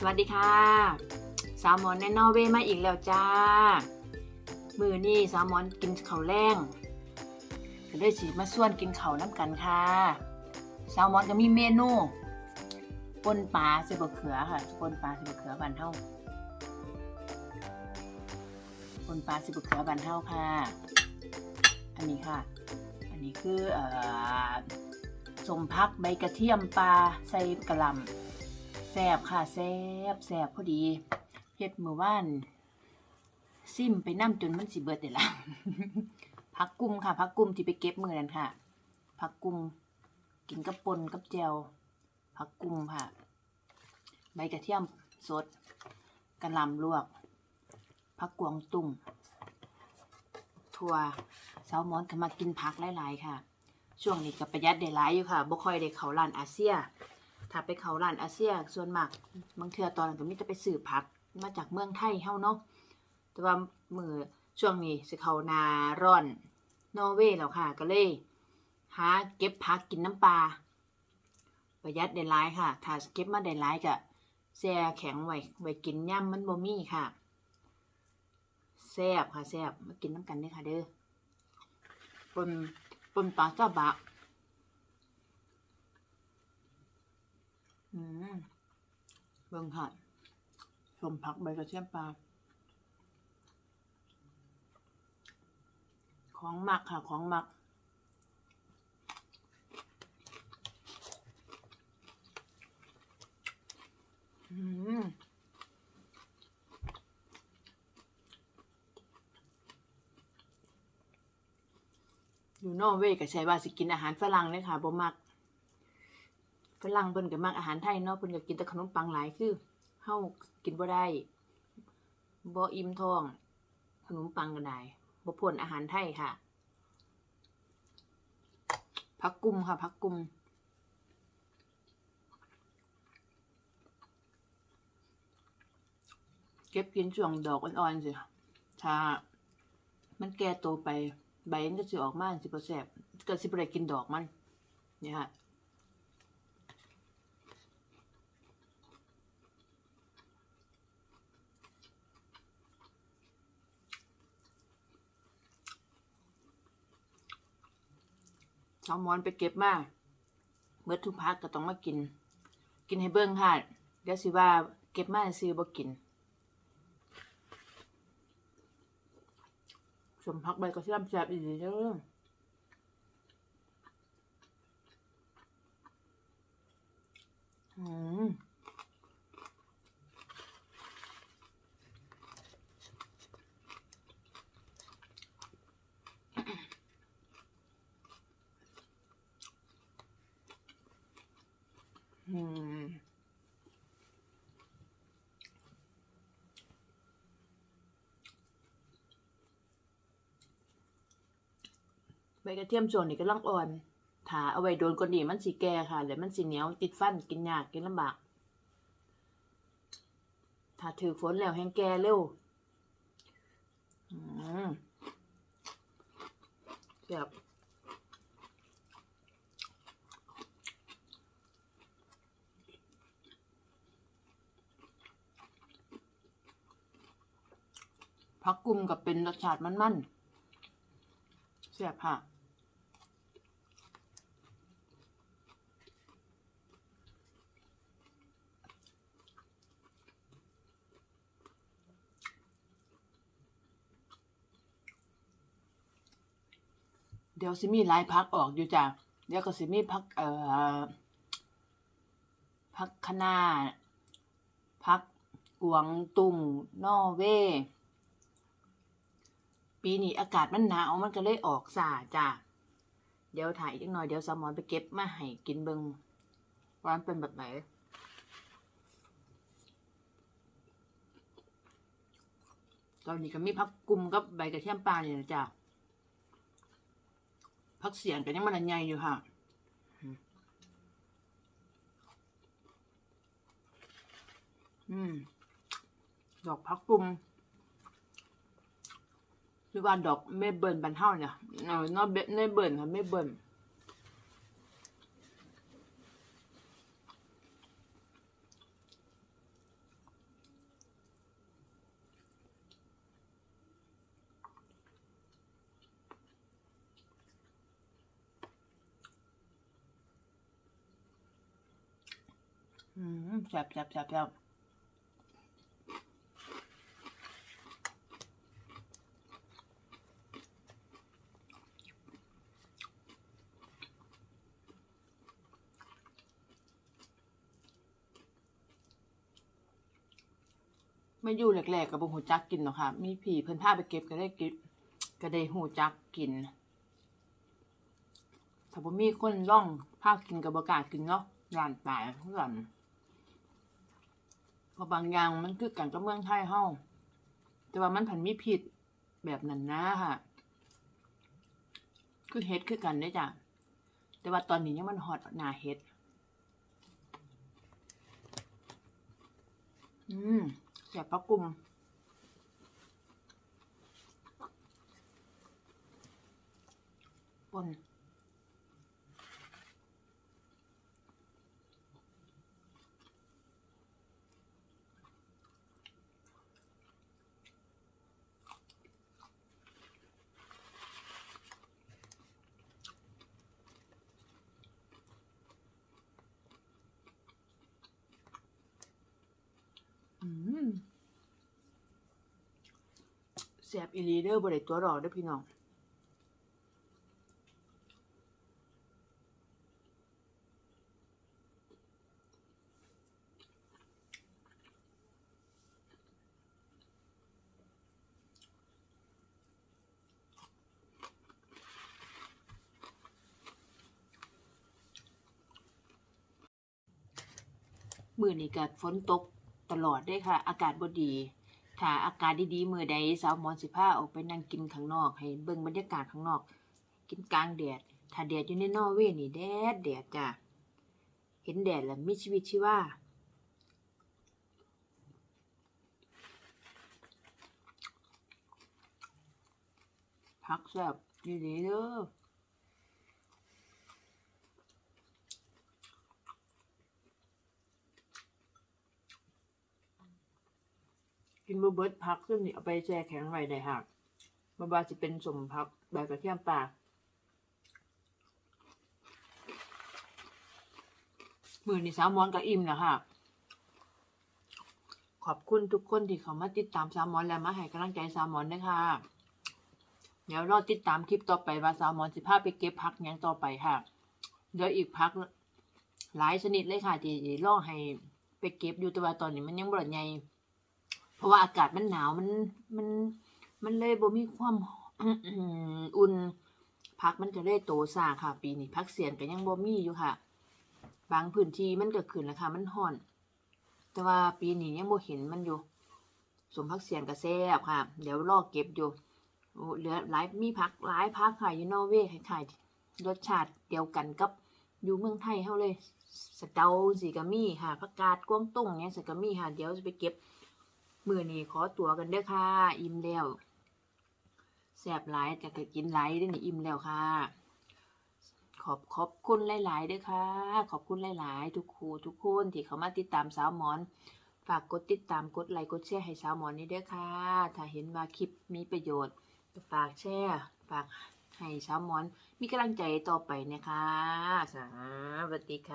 สวัสดีค่ะ สาวหมอนในนอร์เวย์มาอีกแล้วจ้า มือนี่สาวหมอนกินข้าวแรงก็เลยสิมาส่วนกินข้าวน้ำกันค่ะ สาวหมอนก็มีเมนูปนปลาใส่บะเขือค่ะปนปลาใส่บะเขือบันเท่าปนปลาใส่บะเขือบันเท่าค่ะ อันนี้ค่ะ อันนี้คือเอ่อสมพักใบกระเทียมปลาใส่กระลำ แซบค่ะแซบแซบพอดีเฮ็ดมือว่าน ซิมไปน้ำจนมันสิเบิดเดี๋ยวละพักกุ้มค่ะพักกุ้มที่ไปเก็บมือนั่นค่ะพักกุ้มกินกับปนกับแจวพักกุ้มค่ะ ใบกระเทียมสดกระลำลวกพักกวางตุ้งถั่วแซลมอนก็มากินผักหลาย ๆ ค่ะ ช่วงนี้ก็ประหยัดได้หลายอยู่ค่ะบ่ค่อยได้เข้าร้านอาเซีย ถ้าไปเขาร้านอาเซียส่วนมากบางเทือตอนนั้นก็มีแต่ไปซื้อผักมาจากเมืองไทยเฮาเนาะแต่ว่ามือช่วงนี้สิเขานาร้อนนอร์เวย์แล้วค่ะก็เลยหาเก็บผักกินน้ำปลาประหยัดได้หลายค่ะ ถ้าเก็บมาได้หลายก็แช่แข็งไว้ไว้กินย่ำมันบ่มีค่ะแซ่บค่ะแซ่บมากินน้ำกันเด้อค่ะเด้อปนปนปลาซาบะ อืม เบิ่งค่ะสมผักใบกระเทียมปลา ของหมักค่ะ ของหมัก อืมอยู่นอร์เวย์ก็ใช้ว่าสิกินอาหารฝรั่งเลยค่ะบ่มัก ฝรั่งเพิ่นก็มักอาหารไทยเนาะเพิ่นก็กินแต่ขนมปังหลายคือเฮากินบ่ได้บ่อิ่มท้อง ขนมปังก็ได้บ่พ้นอาหารไทยค่ะผักกุมค่ะผักกุมเก็บกินช่วงดอกอ่อนๆสิถ้ามันแก่โตไป ใบมันก็สิออกมาสิบ่แซ่บก็สิบ่ได้กินดอกมัน นี่ค่ะ ชาวมอนไปเก็บมาเมื่อทุกพักก็ต้องมากิน กินให้เบิ่งค่ะเดี๋ยวสิว่าเก็บมาซื้อบ่กินสมพักใบก็สิลำแซ่บอีกเด้ออืม อืมใบกระเทียมโจนนี่ก็ลังอ่อนถ้าเอาไว้โดนกว่านี้มันสิแก่ค่ะแล้วมันสิเหนียวติดฟันกินยากกินลำบากถ้าถือฝนแล้วแห้งแก่เร็วอืมเสียบ พักกุมกับเป็นรสชาติมันๆเสียบค่ะเดี๋ยวสิมีลายพักออกอยู่จ้ะเดี๋ยวก็สิมีพักเอ่อพักคณะพักกวงตุ้งนอเว ปีนี้อากาศมันหนาวมันก็เลยออกสาจ้ะเดี๋ยวถ่ายอีกหน่อยเดี๋ยวสมอนไปเก็บมาให้กินเบิงว่ามันเป็นแบบไหนตอนนี้ก็มีพักกุมกับใบกระเทียมปลาเนี่ยนะจ้ะพักเสียงกันยังมันอันใหญ่อยู่ค่ะอืมดอกพักกลุ่ม หรือว่าดอกไม่เบิร์นบันเท่าเนี่ยเออนานไม่เบิร์นค่ะไม่เบิร์นอืมชอบช嗯，下不下不下不บ。 ไม่อยู่แรกๆกับบ่หูจักกินหรอกค่ะ มีผีเพิ่นพาไปเก็บก็ได้เก็บก็ได้หูจักกิน ถ้าบ่มีคนร่องพากินกับบ่กล้ากินเนาะย่านตายเพื่อนเพราะบางอย่างมันคือกันกับเมืองไทยเฮาแต่ว่ามันผันมีพิษแบบนั้นนะค่ะ คือเฮ็ดคือกันได้จ้ะ แต่ว่าตอนนี้ยังมันฮอตหนาเฮ็ด อืม แซ่บปลากลุ่มปน อืม แสบอีลีเดอร์บริตัวรอเด้อพี่น้องมือนี้ก็ฝนตกตลอดเด้ค่ะ อากาศบดี ถ้าอากาศดีๆมือใดสาวหมอนสิพาออกไปนั่งกินข้างนอก ให้เบิ่งบรรยากาศข้างนอก กินกลางแดด ถ้าแดดอยู่ในนอร์เวย์นี่แดดแดดจ้ะ เห็นแดดแล้วมีชีวิตชีวาพักแซ่บดีๆเด้อ กินบเบิดพักซึ่งนี่เอาไปแช่แข็งไว้ได้หักบาบาจะเป็นสมพักแบบกระเทียมปลามือนี่สาวมอนกับอิ่มแล้วค่ะขอบคุณทุกคนที่เขามาติดตามสาวมอนและมาให้กำลังใจสาวมอนด้วยค่ะเดี๋ยวรอติดตามคลิปต่อไปว่าสาวมอนสิพาไปเก็บพักยังต่อไปค่ะ เดี๋ยวอีกพักหลายชนิดเลยค่ะที่รอให้ไปเก็บอยู่แต่ว่าตอนนี้มันยังบ่ได้ใหญ่ เพราะว่าอากาศมันหนาวมันมันมันเลยบ่มีความอุ่นพักมันจะเลยโตซ่าค่ะ ปีนี้พักเสียนก็ยังบ่มีอยู่ค่ะ บางพื้นที่มันก็ขึ้นแล้วค่ะมันห่อน แต่ว่าปีนี้ยังบ่เห็นมันอยู่ สมพักเสียนก็แซ่บค่ะ เดี๋ยวรอเก็บอยู่เหลือหลายมีพักหลายพักค่ะอยู่นอร์เวย์คล้ายรสชาติเดียวกันกับอยู่เมืองไทยเฮาเลยสเดาสิก็มีค่ะผักกาดกวางตุ้งเนี่ยสก็มีค่ะ เดี๋ยวจะไปเก็บ มือนี้ขอตัวกันเด้อค่ะ อิ่มแล้วแสบหลายแต่ก็กินหลายเด้นี่อิ่มแล้วค่ะ ขอบขอบคุณหลายๆเด้อค่ะ ขอบคุณหลายๆ ทุกครูทุกคนที่เขามาติดตามสาวหมอน ฝากกดติดตามกดไลค์กดแชร์ให้สาวหมอนนี่เด้อค่ะ ถ้าเห็นว่าคลิปมีประโยชน์ก็ฝากแชร์ฝากให้สาวหมอน มีกำลังใจต่อไปนะคะ สวัสดีค่ะ